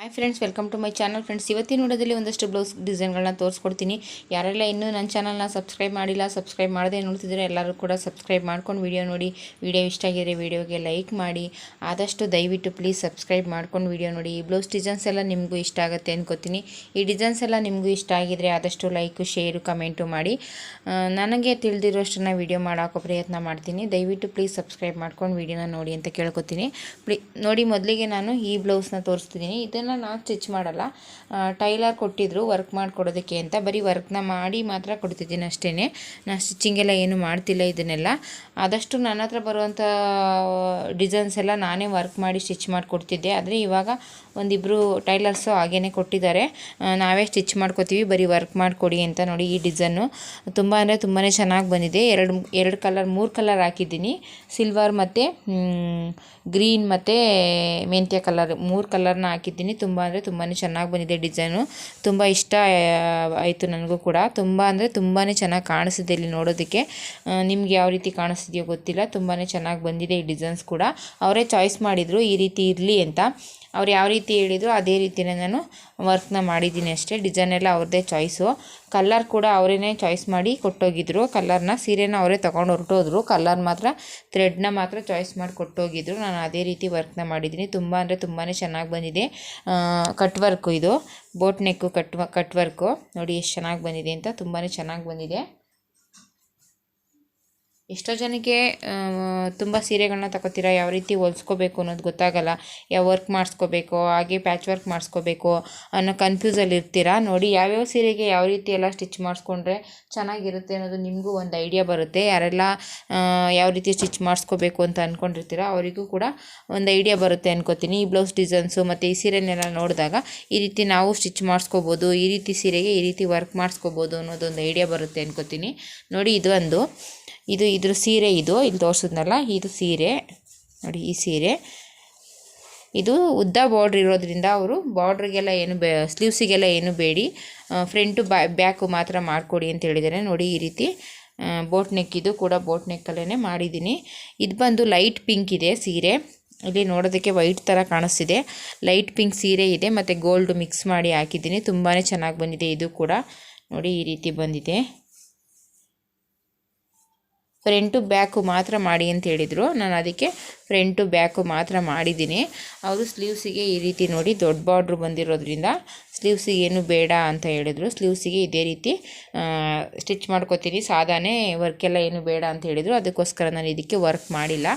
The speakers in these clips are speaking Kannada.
Hi friends welcome to my channel friends ಇವತ್ತಿನ ನೋಡೋದಲ್ಲಿ ಒಂದಷ್ಟು ಬ್ಲೌಸ್ ಡಿಸೈನ್ಗಳನ್ನ ತೋರಿಸ್ಕೊಡ್ತೀನಿ. ಯಾರೆಲ್ಲ ಇನ್ನೂ ನನ್ನ ಚಾನಲ್ನ ಸಬ್ಸ್ಕ್ರೈಬ್ ಮಾಡಿಲ್ಲ ಸಬ್ಸ್ಕ್ರೈಬ್ ಮಾಡದೆ ನೋಡ್ತಿದ್ರೆ ಎಲ್ಲರೂ ಕೂಡ ಸಬ್ಸ್ಕ್ರೈಬ್ ಮಾಡ್ಕೊಂಡು ವಿಡಿಯೋ ನೋಡಿ. ವಿಡಿಯೋ ಇಷ್ಟ ಆಗಿದ್ರೆ ವಿಡಿಯೋಗೆ ಲೈಕ್ ಮಾಡಿ. ಆದಷ್ಟು ದಯವಿಟ್ಟು ಪ್ಲೀಸ್ ಸಬ್ಸ್ಕ್ರೈಬ್ ಮಾಡ್ಕೊಂಡು ವಿಡಿಯೋ ನೋಡಿ. ಈ ಬ್ಲೌಸ್ ಡಿಸೈನ್ಸ್ ಎಲ್ಲ ನಿಮಗೂ ಇಷ್ಟ ಆಗುತ್ತೆ ಅಂದ್ಕೋತೀನಿ ಈ ಡಿಸೈನ್ಸ್ ಎಲ್ಲ ನಿಮಗೂ ಇಷ್ಟ ಆಗಿದ್ರೆ ಆದಷ್ಟು ಲೈಕು ಶೇರು ಕಮೆಂಟು ಮಾಡಿ. ನನಗೆ ತಿಳಿದಿರೋಷ್ಟನ್ನ ವಿಡಿಯೋ ಮಾಡೋಕ್ಕೋ ಪ್ರಯತ್ನ ಮಾಡ್ತೀನಿ. ದಯವಿಟ್ಟು ಪ್ಲೀಸ್ ಸಬ್ಸ್ಕ್ರೈಬ್ ಮಾಡ್ಕೊಂಡು ವಿಡಿಯೋನ ನೋಡಿ ಅಂತ ಕೇಳ್ಕೊತೀನಿ. ಪ್ಲೀ ನೋಡಿ ಮೊದಲಿಗೆ ನಾನು ಈ ಬ್ಲೌಸ್ನ ತೋರಿಸ್ತಿದ್ದೀನಿ. ಇದನ್ನು ನಾನು ಸ್ಟಿಚ್ ಮಾಡಲ್ಲ. ಟೈಲರ್ ಕೊಟ್ಟಿದ್ರು ವರ್ಕ್ ಮಾಡಿಕೊಡೋದಕ್ಕೆ ಅಂತ. ಬರೀ ವರ್ಕ್ನ ಮಾಡಿ ಮಾತ್ರ ಕೊಡ್ತಿದ್ದೀನಿ ಅಷ್ಟೇ ನಾನು ಸ್ಟಿಚಿಂಗ್ ಎಲ್ಲ ಏನು ಮಾಡ್ತಿಲ್ಲ ಇದನ್ನೆಲ್ಲ. ಆದಷ್ಟು ನನ್ನ ಹತ್ರ ಬರುವಂಥ ಡಿಸೈನ್ಸ್ ಎಲ್ಲ ನಾನೇ ವರ್ಕ್ ಮಾಡಿ ಸ್ಟಿಚ್ ಮಾಡಿಕೊಡ್ತಿದ್ದೆ. ಆದರೆ ಇವಾಗ ಒಂದಿಬ್ಬರು ಟೈಲರ್ಸು ಹಾಗೇ ಕೊಟ್ಟಿದ್ದಾರೆ. ನಾವೇ ಸ್ಟಿಚ್ ಮಾಡ್ಕೋತೀವಿ, ಬರೀ ವರ್ಕ್ ಮಾಡಿಕೊಡಿ ಅಂತ ನೋಡಿ ಈ ಡಿಸೈನು ತುಂಬ ಅಂದರೆ ತುಂಬಾ ಚೆನ್ನಾಗಿ ಬಂದಿದೆ. ಎರಡು ಎರಡು ಕಲರ್ ಮೂರು ಕಲರ್ ಹಾಕಿದ್ದೀನಿ. ಸಿಲ್ವರ್ ಮತ್ತು ಗ್ರೀನ್ ಮತ್ತು ಮೆಂತ್ಯ ಕಲರ್ ಮೂರು ಕಲರ್ನ ಹಾಕಿದ್ದೀನಿ. ತುಂಬ ಅಂದರೆ ತುಂಬಾ ಚೆನ್ನಾಗಿ ಬಂದಿದೆ ಡಿಸೈನು. ತುಂಬ ಇಷ್ಟ ಆಯಿತು ನನಗೂ ಕೂಡ. ತುಂಬ ಅಂದರೆ ತುಂಬಾ ಚೆನ್ನಾಗಿ ಕಾಣಿಸಿದೆ ಇಲ್ಲಿ ನೋಡೋದಕ್ಕೆ. ನಿಮ್ಗೆ ಯಾವ ರೀತಿ ಕಾಣಿಸ್ತಿದೆಯೋ ಗೊತ್ತಿಲ್ಲ. ತುಂಬಾ ಚೆನ್ನಾಗಿ ಬಂದಿದೆ ಈ ಡಿಸೈನ್ಸ್ ಕೂಡ. ಅವರೇ ಚಾಯ್ಸ್ ಮಾಡಿದರು, ಈ ರೀತಿ ಇರಲಿ ಅಂತ. ಅವ್ರು ಯಾವ ರೀತಿ ಹೇಳಿದ್ರು ಅದೇ ರೀತಿಯೇ ನಾನು ವರ್ಕ್ನ ಮಾಡಿದ್ದೀನಿ ಅಷ್ಟೇ. ಡಿಸೈನ್ ಎಲ್ಲ ಅವ್ರದ್ದೇ ಚಾಯ್ಸು ಕಲ್ಲರ್ ಕೂಡ ಅವರೇ ಚಾಯ್ಸ್ ಮಾಡಿ ಕೊಟ್ಟೋಗಿದ್ರು. ಕಲ್ಲರ್ನ ಸೀರೆನ ಅವರೇ ತೊಗೊಂಡು ಹೊರಟೋದ್ರು. ಕಲ್ಲರ್ ಮಾತ್ರ ಥ್ರೆಡ್ನ ಮಾತ್ರ ಚಾಯ್ಸ್ ಮಾಡಿ ಕೊಟ್ಟೋಗಿದ್ರು. ನಾನು ಅದೇ ರೀತಿ ವರ್ಕ್ನ ಮಾಡಿದ್ದೀನಿ. ತುಂಬ ಅಂದರೆ ತುಂಬಾ ಚೆನ್ನಾಗಿ ಬಂದಿದೆ. ಕಟ್ ವರ್ಕು ಇದು. Boat neck cut cut work ನೋಡಿ ಎಷ್ಟು ಚೆನ್ನಾಗಿ ಬಂದಿದೆ ಅಂತ. ತುಂಬಾ ಚೆನ್ನಾಗಿ ಬಂದಿದೆ. ಎಷ್ಟೋ ಜನಕ್ಕೆ ತುಂಬ ಸೀರೆಗಳನ್ನ ತಗೋತೀರಾ, ಯಾವ ರೀತಿ ಹೊಲ್ಸ್ಕೋಬೇಕು ಅನ್ನೋದು ಗೊತ್ತಾಗಲ್ಲ. ಯಾವ ವರ್ಕ್ ಮಾಡಿಸ್ಕೋಬೇಕು, ಹಾಗೆ ಪ್ಯಾಚ್ ವರ್ಕ್ ಮಾಡಿಸ್ಕೋಬೇಕು ಅನ್ನೋ ಕನ್ಫ್ಯೂಸಲ್ಲಿ ಇರ್ತೀರಾ? ನೋಡಿ, ಯಾವ್ಯಾವ ಸೀರೆಗೆ ಯಾವ ರೀತಿ ಎಲ್ಲ ಸ್ಟಿಚ್ ಮಾಡಿಸ್ಕೊಂಡ್ರೆ ಚೆನ್ನಾಗಿರುತ್ತೆ ಅನ್ನೋದು ನಿಮಗೂ ಒಂದು ಐಡಿಯಾ ಬರುತ್ತೆ. ಯಾರೆಲ್ಲ ಯಾವ ರೀತಿ ಸ್ಟಿಚ್ ಮಾಡಿಸ್ಕೋಬೇಕು ಅಂತ ಅಂದ್ಕೊಂಡಿರ್ತೀರ ಅವರಿಗೂ ಕೂಡ ಒಂದು ಐಡಿಯಾ ಬರುತ್ತೆ ಅನ್ಕೋತೀನಿ. ಈ ಬ್ಲೌಸ್ ಡಿಸೈನ್ಸು ಮತ್ತು ಈ ಸೀರೆನೆಲ್ಲ ನೋಡಿದಾಗ ಈ ರೀತಿ ನಾವು ಸ್ಟಿಚ್ ಮಾಡಿಸ್ಕೋಬೋದು, ಈ ರೀತಿ ಸೀರೆಗೆ ಈ ರೀತಿ ವರ್ಕ್ ಮಾಡಿಸ್ಕೋಬೋದು ಅನ್ನೋದೊಂದು ಐಡಿಯಾ ಬರುತ್ತೆ ಅನ್ಕೋತೀನಿ. ನೋಡಿ, ಇದು ಒಂದು. ಇದು ಇದ್ರ ಸೀರೆ ಇದು, ಇಲ್ಲಿ ತೋರಿಸಿದ್ನಲ್ಲ, ಇದು ಸೀರೆ. ನೋಡಿ, ಈ ಸೀರೆ. ಇದು ಉದ್ದ ಬಾರ್ಡ್ರ್ ಇರೋದ್ರಿಂದ ಅವರು ಬಾರ್ಡ್ರಿಗೆಲ್ಲ ಏನು ಬೇ ಸ್ಲೀವ್ಸಿಗೆಲ್ಲ ಏನು ಬೇಡಿ. ಫ್ರಂಟು ಬ್ಯಾ ಬ್ಯಾಕು ಮಾತ್ರ ಮಾಡಿಕೊಡಿ ಅಂತ ಹೇಳಿದ್ದಾರೆ ನೋಡಿ, ಈ ರೀತಿ ಬೋಟ್ ನೆಕ್ ಇದು ಕೂಡ ಬೋಟ್ ನೆಕ್ಕಲ್ಲೇ ಮಾಡಿದ್ದೀನಿ. ಇದು ಬಂದು ಲೈಟ್ ಪಿಂಕ್ ಇದೆ ಸೀರೆ. ಇಲ್ಲಿ ನೋಡೋದಕ್ಕೆ ವೈಟ್ ಥರ ಕಾಣಿಸ್ತಿದೆ. ಲೈಟ್ ಪಿಂಕ್ ಸೀರೆ ಇದೆ ಮತ್ತು ಗೋಲ್ಡ್ ಮಿಕ್ಸ್ ಮಾಡಿ ಹಾಕಿದ್ದೀನಿ. ತುಂಬಾ ಚೆನ್ನಾಗಿ ಬಂದಿದೆ ಇದು ಕೂಡ. ನೋಡಿ, ಈ ರೀತಿ ಬಂದಿದೆ. ಫ್ರಂಟು ಬ್ಯಾಕು ಮಾತ್ರ ಮಾಡಿ ಅಂತ ಹೇಳಿದರು. ನಾನು ಅದಕ್ಕೆ ಫ್ರೆಂಟು ಬ್ಯಾಕು ಮಾತ್ರ ಮಾಡಿದ್ದೀನಿ. ಅವರು ಸ್ಲೀವ್ಸಿಗೆ ಈ ರೀತಿ ನೋಡಿ ದೊಡ್ಡ ಬಾರ್ಡ್ರ್ ಬಂದಿರೋದ್ರಿಂದ ಸ್ಲೀವ್ಸಿಗೆ ಏನು ಬೇಡ ಅಂತ ಹೇಳಿದರು. ಸ್ಲೀವ್ಸಿಗೆ ಇದೇ ರೀತಿ ಸ್ಟಿಚ್ ಮಾಡ್ಕೋತೀನಿ. ಸಾದಾನೇ ವರ್ಕೆಲ್ಲ ಏನು ಬೇಡ ಅಂತ ಹೇಳಿದರು. ಅದಕ್ಕೋಸ್ಕರ ನಾನು ಇದಕ್ಕೆ ವರ್ಕ್ ಮಾಡಿಲ್ಲ.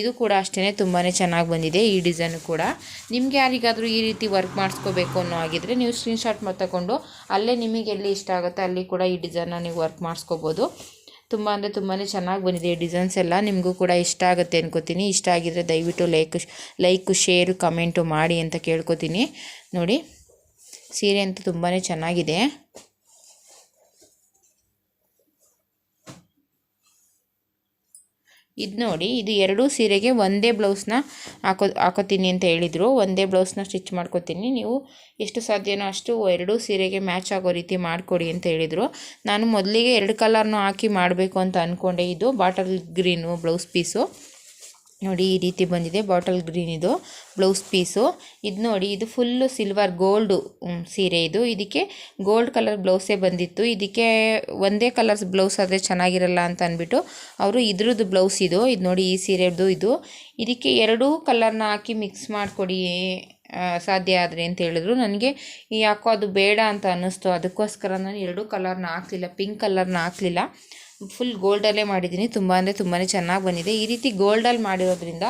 ಇದು ಕೂಡ ಅಷ್ಟೇ ತುಂಬಾ ಚೆನ್ನಾಗಿ ಬಂದಿದೆ ಈ ಡಿಸೈನು ಕೂಡ. ನಿಮಗೆ ಯಾರಿಗಾದರೂ ಈ ರೀತಿ ವರ್ಕ್ ಮಾಡಿಸ್ಕೋಬೇಕು ಅನ್ನೋ ಆಗಿದ್ರೆ ನೀವು ಸ್ಕ್ರೀನ್ಶಾಟ್ ತಗೊಂಡು ಅಲ್ಲೇ ನಿಮಗೆ ಎಲ್ಲಿ ಇಷ್ಟ ಆಗುತ್ತೆ ಅಲ್ಲಿ ಕೂಡ ಈ ಡಿಸೈನ್ನ ನೀವು ವರ್ಕ್ ಮಾಡಿಸ್ಕೋಬೋದು. ತುಂಬ ಅಂದರೆ ತುಂಬಾ ಚೆನ್ನಾಗಿ ಬಂದಿದೆ ಡಿಸೈನ್ಸ್ ಎಲ್ಲ. ನಿಮಗೂ ಕೂಡ ಇಷ್ಟ ಆಗುತ್ತೆ ಅನ್ಕೋತೀನಿ. ಇಷ್ಟ ಆಗಿದ್ದರೆ ದಯವಿಟ್ಟು ಲೈಕ್ ಲೈಕು ಶೇರು ಕಮೆಂಟು ಮಾಡಿ ಅಂತ ಕೇಳ್ಕೊತೀನಿ. ನೋಡಿ, ಸೀರೆ ಅಂತೂ ತುಂಬಾ ಚೆನ್ನಾಗಿದೆ. ಇದು ನೋಡಿ, ಇದು ಎರಡೂ ಸೀರೆಗೆ ಒಂದೇ ಬ್ಲೌಸ್ನ ಹಾಕೋ, ಹಾಕೋತೀನಿ ಅಂತ ಹೇಳಿದರು. ಒಂದೇ ಬ್ಲೌಸ್ನ ಸ್ಟಿಚ್ ಮಾಡ್ಕೋತೀನಿ. ನೀವು ಎಷ್ಟು ಸಾಧ್ಯನೋ ಅಷ್ಟು ಎರಡೂ ಸೀರೆಗೆ ಮ್ಯಾಚ್ ಆಗೋ ರೀತಿ ಮಾಡಿಕೊಡಿ ಅಂತ ಹೇಳಿದರು. ನಾನು ಮೊದಲಿಗೆ ಎರಡು ಕಲರ್ನು ಹಾಕಿ ಮಾಡಬೇಕು ಅಂತ ಅಂದ್ಕೊಂಡೆ ಇದು ಬಾಟಲ್ ಗ್ರೀನು ಬ್ಲೌಸ್ ಪೀಸು ನೋಡಿ ಈ ರೀತಿ ಬಂದಿದೆ. ಬಾಟಲ್ ಗ್ರೀನ್ ಇದು, ಬ್ಲೌಸ್ ಪೀಸು. ಇದು ನೋಡಿ, ಇದು ಫುಲ್ಲು ಸಿಲ್ವರ್ ಗೋಲ್ಡು ಸೀರೆ ಇದು. ಇದಕ್ಕೆ ಗೋಲ್ಡ್ ಕಲರ್ ಬ್ಲೌಸೇ ಬಂದಿತ್ತು. ಇದಕ್ಕೆ ಒಂದೇ ಕಲರ್ಸ್ ಬ್ಲೌಸ್ ಆದರೆ ಚೆನ್ನಾಗಿರಲ್ಲ ಅಂತ ಅಂದ್ಬಿಟ್ಟು ಅವರು ಇದ್ರದ್ದು ಬ್ಲೌಸ್ ಇದು. ಇದು ನೋಡಿ ಈ ಸೀರೆದು ಇದು. ಇದಕ್ಕೆ ಎರಡೂ ಕಲರ್ನ ಹಾಕಿ ಮಿಕ್ಸ್ ಮಾಡಿಕೊಡಿ ಸಾಧ್ಯ ಆದರೆ ಅಂತ ಹೇಳಿದ್ರು. ನನಗೆ ಯಾಕೋ ಅದು ಬೇಡ ಅಂತ ಅನ್ನಿಸ್ತು. ಅದಕ್ಕೋಸ್ಕರ ನಾನು ಎರಡೂ ಕಲರ್ನ ಹಾಕಲಿಲ್ಲ ಪಿಂಕ್ ಕಲರ್ನ ಹಾಕಲಿಲ್ಲ. ಫುಲ್ ಗೋಲ್ಡಲ್ಲೇ ಮಾಡಿದ್ದೀನಿ. ತುಂಬ ಅಂದರೆ ತುಂಬಾ ಚೆನ್ನಾಗಿ ಬಂದಿದೆ. ಈ ರೀತಿ ಗೋಲ್ಡಲ್ಲಿ ಮಾಡಿರೋದ್ರಿಂದ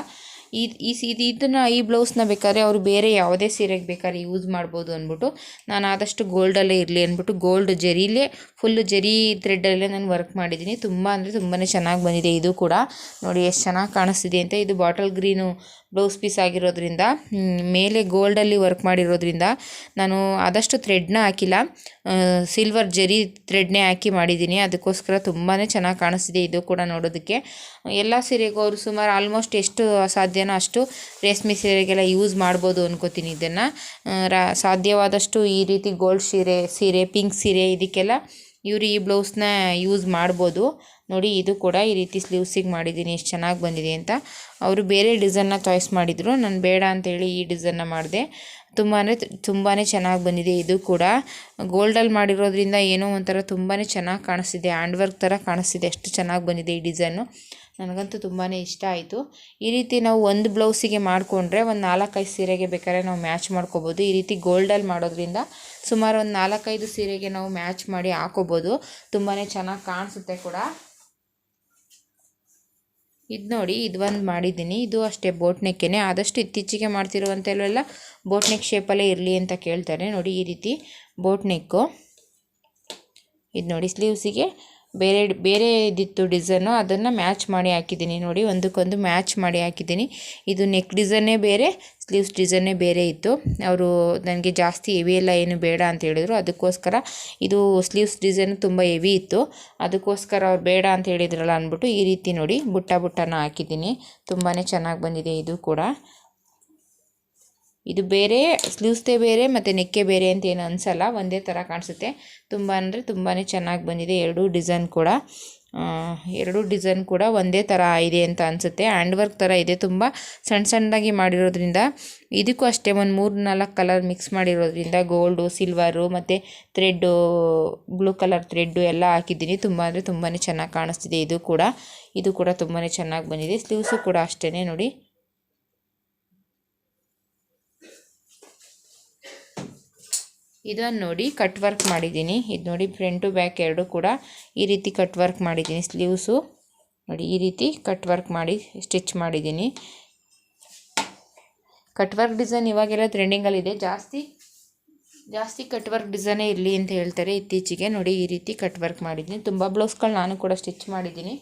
ಈ ಈ ಸಿ ಇದು ಇದನ್ನು, ಈ ಬ್ಲೌಸ್ನ ಬೇಕಾದ್ರೆ ಅವರು ಬೇರೆ ಯಾವುದೇ ಸೀರೆಗೆ ಬೇಕಾದ್ರೆ ಯೂಸ್ ಮಾಡ್ಬೋದು ಅಂದ್ಬಿಟ್ಟು ನಾನು ಆದಷ್ಟು ಗೋಲ್ಡಲ್ಲೇ ಇರಲಿ ಅಂದ್ಬಿಟ್ಟು ಗೋಲ್ಡ್ ಜರಿಲೇ ಫುಲ್ ಜರಿ ಥ್ರೆಡ್ಡಲ್ಲೇ ನಾನು ವರ್ಕ್ ಮಾಡಿದ್ದೀನಿ. ತುಂಬ ಅಂದರೆ ತುಂಬಾ ಚೆನ್ನಾಗಿ ಬಂದಿದೆ. ಇದು ಕೂಡ ನೋಡಿ ಎಷ್ಟು ಚೆನ್ನಾಗಿ ಕಾಣಿಸ್ತಿದೆ ಅಂತ. ಇದು ಬಾಟಲ್ ಗ್ರೀನು ಬ್ಲೌಸ್ ಪೀಸ್ ಆಗಿರೋದ್ರಿಂದ ಮೇಲೆ ಗೋಲ್ಡಲ್ಲಿ ವರ್ಕ್ ಮಾಡಿರೋದ್ರಿಂದ ನಾನು ಆದಷ್ಟು ಥ್ರೆಡ್ನ ಹಾಕಿಲ್ಲ. ಸಿಲ್ವರ್ ಜರಿ ಥ್ರೆಡ್ನೇ ಹಾಕಿ ಮಾಡಿದ್ದೀನಿ. ಅದಕ್ಕೋಸ್ಕರ ತುಂಬಾ ಚೆನ್ನಾಗಿ ಕಾಣಿಸ್ತಿದೆ ಇದು ಕೂಡ ನೋಡೋದಕ್ಕೆ. ಎಲ್ಲ ಸೀರೆಗೂ ಅವರು ಸುಮಾರು ಆಲ್ಮೋಸ್ಟ್ ಎಷ್ಟು ಸಾಧ್ಯನೋ ಅಷ್ಟು ರೇಷ್ಮೆ ಸೀರೆಗೆಲ್ಲ ಯೂಸ್ ಮಾಡ್ಬೋದು ಅನ್ಕೋತೀನಿ ಇದನ್ನು. ಸಾಧ್ಯವಾದಷ್ಟು ಈ ರೀತಿ ಗೋಲ್ಡ್ ಸೀರೆ ಸೀರೆ ಪಿಂಕ್ ಸೀರೆ ಇದಕ್ಕೆಲ್ಲ ಇವರು ಈ ಬ್ಲೌಸ್ನ ಯೂಸ್ ಮಾಡ್ಬೋದು. ನೋಡಿ, ಇದು ಕೂಡ ಈ ರೀತಿ ಸ್ಲೀವ್ಸಿಗೆ ಮಾಡಿದ್ದೀನಿ. ಎಷ್ಟು ಚೆನ್ನಾಗಿ ಬಂದಿದೆ ಅಂತ. ಅವರು ಬೇರೆ ಡಿಸೈನ್ನ ಚಾಯ್ಸ್ ಮಾಡಿದರು. ನಾನು ಬೇಡ ಅಂತೇಳಿ ಈ ಡಿಸೈನ್ನ ಮಾಡಿದೆ. ತುಂಬಾ ತುಂಬಾ ಚೆನ್ನಾಗಿ ಬಂದಿದೆ ಇದು ಕೂಡ. ಗೋಲ್ಡಲ್ಲಿ ಮಾಡಿರೋದ್ರಿಂದ ಏನೋ ಒಂಥರ ತುಂಬಾ ಚೆನ್ನಾಗಿ ಕಾಣಿಸ್ತಿದೆ. ಹ್ಯಾಂಡ್ ವರ್ಕ್ ಥರ ಕಾಣಿಸ್ತಿದೆ. ಎಷ್ಟು ಚೆನ್ನಾಗಿ ಬಂದಿದೆ ಈ ಡಿಸೈನು ನನಗಂತೂ ತುಂಬಾ ಇಷ್ಟ ಆಯಿತು. ಈ ರೀತಿ ನಾವು ಒಂದು ಬ್ಲೌಸಿಗೆ ಮಾಡಿಕೊಂಡ್ರೆ ಒಂದು ನಾಲ್ಕೈದು ಸೀರೆಗೆ ಬೇಕಾದ್ರೆ ನಾವು ಮ್ಯಾಚ್ ಮಾಡ್ಕೋಬೋದು. ಈ ರೀತಿ ಗೋಲ್ಡಲ್ಲಿ ಮಾಡೋದ್ರಿಂದ ಸುಮಾರು ಒಂದು ನಾಲ್ಕೈದು ಸೀರೆಗೆ ನಾವು ಮ್ಯಾಚ್ ಮಾಡಿ ಹಾಕೋಬೋದು. ತುಂಬಾ ಚೆನ್ನಾಗಿ ಕಾಣಿಸುತ್ತೆ ಕೂಡ. ಇದು ನೋಡಿ, ಇದು ಒಂದು ಮಾಡಿದ್ದೀನಿ. ಇದು ಅಷ್ಟೇ ಬೋಟ್ ನೆಕ್ಕೇನೆ. ಆದಷ್ಟು ಇತ್ತೀಚೆಗೆ ಮಾಡ್ತಿರುವಂತೆಲ್ಲ ಬೋಟ್ ನೆಕ್ ಶೇಪಲ್ಲೇ ಇರಲಿ ಅಂತ ಕೇಳ್ತಾರೆ. ನೋಡಿ, ಈ ರೀತಿ ಬೋಟ್ ನೆಕ್ಕು. ಇದು ನೋಡಿ, ಸ್ಲೀವ್ಸಿಗೆ ಬೇರೆ ಬೇರೆ ಇದಿತ್ತು ಡಿಸೈನು. ಅದನ್ನು ಮ್ಯಾಚ್ ಮಾಡಿ ಹಾಕಿದ್ದೀನಿ. ನೋಡಿ, ಒಂದಕ್ಕೊಂದು ಮ್ಯಾಚ್ ಮಾಡಿ ಹಾಕಿದ್ದೀನಿ. ಇದು ನೆಕ್ ಡಿಸೈನೇ ಬೇರೆ ಸ್ಲೀವ್ಸ್ ಡಿಸೈನೇ ಬೇರೆ ಇತ್ತು. ಅವರು ನನಗೆ ಜಾಸ್ತಿ ಹೆವಿ ಎಲ್ಲ ಏನು ಬೇಡ ಅಂತ ಹೇಳಿದರು. ಅದಕ್ಕೋಸ್ಕರ ಇದು ಸ್ಲೀವ್ಸ್ ಡಿಸೈನ್ ತುಂಬ ಹೆವಿ ಇತ್ತು. ಅದಕ್ಕೋಸ್ಕರ ಅವ್ರು ಬೇಡ ಅಂತ ಹೇಳಿದ್ರಲ್ಲ ಅಂದ್ಬಿಟ್ಟು ಈ ರೀತಿ ನೋಡಿ ಬುಟ್ಟ ಬುಟ್ಟನ ಹಾಕಿದ್ದೀನಿ. ತುಂಬಾ ಚೆನ್ನಾಗಿ ಬಂದಿದೆ ಇದು ಕೂಡ. ಇದು ಬೇರೆ ಸ್ಲೀವ್ಸ್ದೇ ಬೇರೆ ಮತ್ತು ನೆಕ್ಕೆ ಬೇರೆ ಅಂತ ಏನು ಅನಿಸಲ್ಲ. ಒಂದೇ ಥರ ಕಾಣಿಸುತ್ತೆ. ತುಂಬ ಅಂದರೆ ತುಂಬಾ ಚೆನ್ನಾಗಿ ಬಂದಿದೆ ಎರಡೂ ಡಿಸೈನ್ ಕೂಡ. ಎರಡೂ ಡಿಸೈನ್ ಕೂಡ ಒಂದೇ ಥರ ಇದೆ ಅಂತ ಅನಿಸುತ್ತೆ. ಹ್ಯಾಂಡ್ ವರ್ಕ್ ಥರ ಇದೆ. ತುಂಬ ಸಣ್ಣ ಸಣ್ಣದಾಗಿ ಮಾಡಿರೋದ್ರಿಂದ ಇದಕ್ಕೂ ಅಷ್ಟೇ ಒಂದು ಮೂರು ನಾಲ್ಕು ಕಲರ್ ಮಿಕ್ಸ್ ಮಾಡಿರೋದ್ರಿಂದ ಗೋಲ್ಡು, ಸಿಲ್ವರು ಮತ್ತು ಥ್ರೆಡ್ಡು ಬ್ಲೂ ಕಲರ್ ಥ್ರೆಡ್ಡು ಎಲ್ಲ ಹಾಕಿದ್ದೀನಿ. ತುಂಬ ಅಂದರೆ ತುಂಬಾ ಚೆನ್ನಾಗಿ ಕಾಣಿಸ್ತಿದೆ. ಇದು ಕೂಡ ಇದು ಕೂಡ ತುಂಬಾ ಚೆನ್ನಾಗಿ ಬಂದಿದೆ. ಸ್ಲೀವ್ಸು ಕೂಡ ಅಷ್ಟೇ ನೋಡಿ. ಇದನ್ನು ನೋಡಿ ಕಟ್ ವರ್ಕ್ ಮಾಡಿದ್ದೀನಿ. ಇದು ನೋಡಿ ಫ್ರಂಟು ಬ್ಯಾಕ್ ಎರಡು ಕೂಡ ಈ ರೀತಿ ಕಟ್ ವರ್ಕ್ ಮಾಡಿದ್ದೀನಿ. ಸ್ಲೀವ್ಸು ನೋಡಿ ಈ ರೀತಿ ಕಟ್ ವರ್ಕ್ ಮಾಡಿ ಸ್ಟಿಚ್ ಮಾಡಿದ್ದೀನಿ. ಕಟ್ ವರ್ಕ್ ಡಿಸೈನ್ ಇವಾಗೆಲ್ಲ ಟ್ರೆಂಡಿಂಗಲ್ಲಿದೆ ಜಾಸ್ತಿ ಜಾಸ್ತಿ ಕಟ್ ವರ್ಕ್ ಡಿಸೈನೇ ಇರಲಿ ಅಂತ ಹೇಳ್ತಾರೆ. ಇತ್ತೀಚೆಗೆ ನೋಡಿ ಈ ರೀತಿ ಕಟ್ ವರ್ಕ್ ಮಾಡಿದ್ದೀನಿ. ತುಂಬ ಬ್ಲೌಸ್ಗಳು ನಾನು ಕೂಡ ಸ್ಟಿಚ್ ಮಾಡಿದ್ದೀನಿ.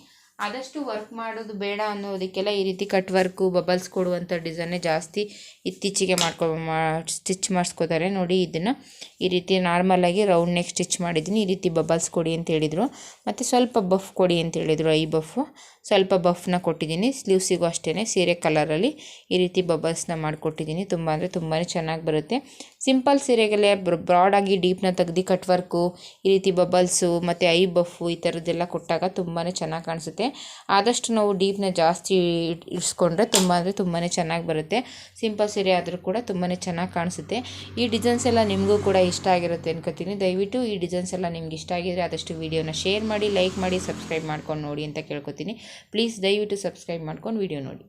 ಆದಷ್ಟು ವರ್ಕ್ ಮಾಡೋದು ಬೇಡ ಅನ್ನೋದಕ್ಕೆಲ್ಲ ಈ ರೀತಿ ಕಟ್ ವರ್ಕು ಬಬಲ್ಸ್ ಕೊಡುವಂಥ ಡಿಸೈನೇ ಜಾಸ್ತಿ ಇತ್ತೀಚೆಗೆ ಮಾಡ್ಕೊ, ಮಾ ಸ್ಟಿಚ್ ಮಾಡಿಸ್ಕೋತಾರೆ. ನೋಡಿ ಇದನ್ನು ಈ ರೀತಿ ನಾರ್ಮಲಾಗಿ ರೌಂಡ್ ನೆಕ್ ಸ್ಟಿಚ್ ಮಾಡಿದ್ದೀನಿ. ಈ ರೀತಿ ಬಬಲ್ಸ್ ಕೊಡಿ ಅಂತ ಹೇಳಿದರು. ಮತ್ತು ಸ್ವಲ್ಪ ಬಫ್ ಕೊಡಿ ಅಂತ ಹೇಳಿದರು ಐ ಬಫ್ಫು ಸ್ವಲ್ಪ ಬಫ್ನ ಕೊಟ್ಟಿದ್ದೀನಿ. ಸ್ಲೀವ್ಸಿಗೂ ಅಷ್ಟೇ ಸೀರೆ ಕಲರಲ್ಲಿ ಈ ರೀತಿ ಬಬಲ್ಸ್ನ ಮಾಡಿಕೊಟ್ಟಿದ್ದೀನಿ. ತುಂಬ ಅಂದರೆ ತುಂಬಾ ಚೆನ್ನಾಗಿ ಬರುತ್ತೆ. ಸಿಂಪಲ್ ಸೀರೆಗೆಲ್ಲ ಬ್ರಾಡಾಗಿ ಡೀಪ್ನ ತೆಗ್ದು ಕಟ್ ವರ್ಕು ಈ ರೀತಿ ಬಬಲ್ಸು ಮತ್ತು ಐ ಬಫು ಈ ಥರದ್ದೆಲ್ಲ ಕೊಟ್ಟಾಗ ತುಂಬಾ ಚೆನ್ನಾಗಿ ಕಾಣಿಸುತ್ತೆ. ಆದಷ್ಟು ನಾವು ಡೀಪ್ನ ಜಾಸ್ತಿ ಇಡಿಸ್ಕೊಂಡ್ರೆ ತುಂಬ ಅಂದರೆ ತುಂಬಾ ಚೆನ್ನಾಗಿ ಬರುತ್ತೆ. ಸಿಂಪಲ್ ಸೀರೆ ಆದರೂ ಕೂಡ ತುಂಬಾ ಚೆನ್ನಾಗಿ ಕಾಣಿಸುತ್ತೆ. ಈ ಡಿಸೈನ್ಸ್ ಎಲ್ಲ ನಿಮಗೂ ಕೂಡ ಇಷ್ಟ ಆಗಿರುತ್ತೆ ಅನ್ಕೋತೀನಿ. ದಯವಿಟ್ಟು ಈ ಡಿಸೈನ್ಸ್ ಎಲ್ಲ ನಿಮ್ಗೆ ಇಷ್ಟ ಆಗಿದರೆ ಆದಷ್ಟು ವೀಡಿಯೋನ ಶೇರ್ ಮಾಡಿ, ಲೈಕ್ ಮಾಡಿ, ಸಬ್ಸ್ಕ್ರೈಬ್ ಮಾಡ್ಕೊಂಡು ನೋಡಿ ಅಂತ ಕೇಳ್ಕೊತೀನಿ. ಪ್ಲೀಸ್ ದಯವಿಟ್ಟು ಸಬ್ಸ್ಕ್ರೈಬ್ ಮಾಡ್ಕೊಂಡು ವೀಡಿಯೋ ನೋಡಿ.